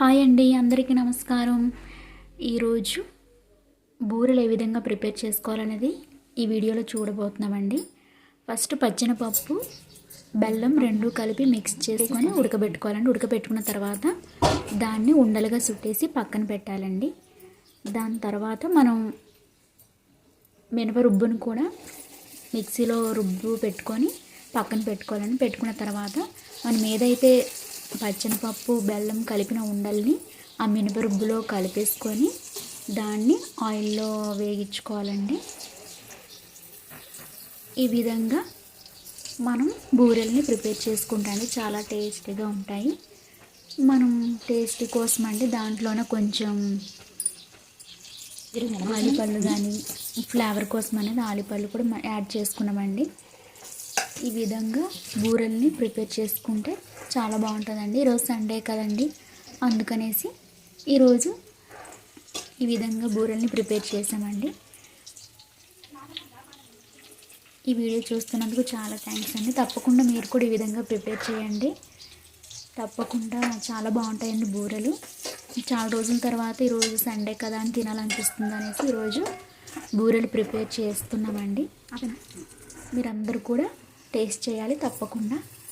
Hi అండి అందరికీ నమస్కారం. ఈరోజు బూరెలు ఏ విధంగా ప్రిపేర్ చేసుకోవాలనేది ఈ వీడియోలో చూడబోతున్నామండి. ఫస్ట్ పచ్చెనపప్పు బెల్లం రెండు కలిపి మిక్స్ చేసుకొని ఉడకబెట్టుకోవాలండి. ఉడకబెట్టుకున్న తర్వాత దాన్ని ఉండలుగా చుట్టేసి పక్కన పెట్టాలండి. దాని తర్వాత మనం మినప రుబ్బును కూడా మిక్సీలో రుబ్బు పెట్టుకొని పక్కన పెట్టుకోవాలండి. పెట్టుకున్న తర్వాత మనం ఏదైతే పచ్చనిపప్పు బెల్లం కలిపిన ఉండల్ని ఆ మినపరుబ్బులో కలిపేసుకొని దాన్ని ఆయిల్లో వేగించుకోవాలండి. ఈ విధంగా మనం బూరెల్ని ప్రిపేర్ చేసుకుంటాండి. చాలా టేస్టీగా ఉంటాయి. మనం టేస్టీ కోసం అండి దాంట్లోనే కొంచెం ఆలిపళ్ళు కానీ ఫ్లేవర్ కోసం అనేది ఆలిపళ్ళు కూడా యాడ్ చేసుకున్నామండి. ఈ విధంగా బూరెల్ని ప్రిపేర్ చేసుకుంటే చాలా బాగుంటుందండి. ఈరోజు సండే కదండి. అందుకనేసి ఈరోజు ఈ విధంగా బూరెల్ని ప్రిపేర్ చేసామండి. ఈ వీడియో చూస్తున్నందుకు చాలా థ్యాంక్స్ అండి. తప్పకుండా మీరు కూడా ఈ విధంగా ప్రిపేర్ చేయండి. తప్పకుండా చాలా బాగుంటాయండి బూరెలు. చాలా రోజుల తర్వాత ఈరోజు సండే కదా అని తినాలనిపిస్తుంది అనేసి ఈరోజు బూరెలు ప్రిపేర్ చేస్తున్నామండి. మీరందరూ కూడా టేస్ట్ చేయాలి తప్పకుండా.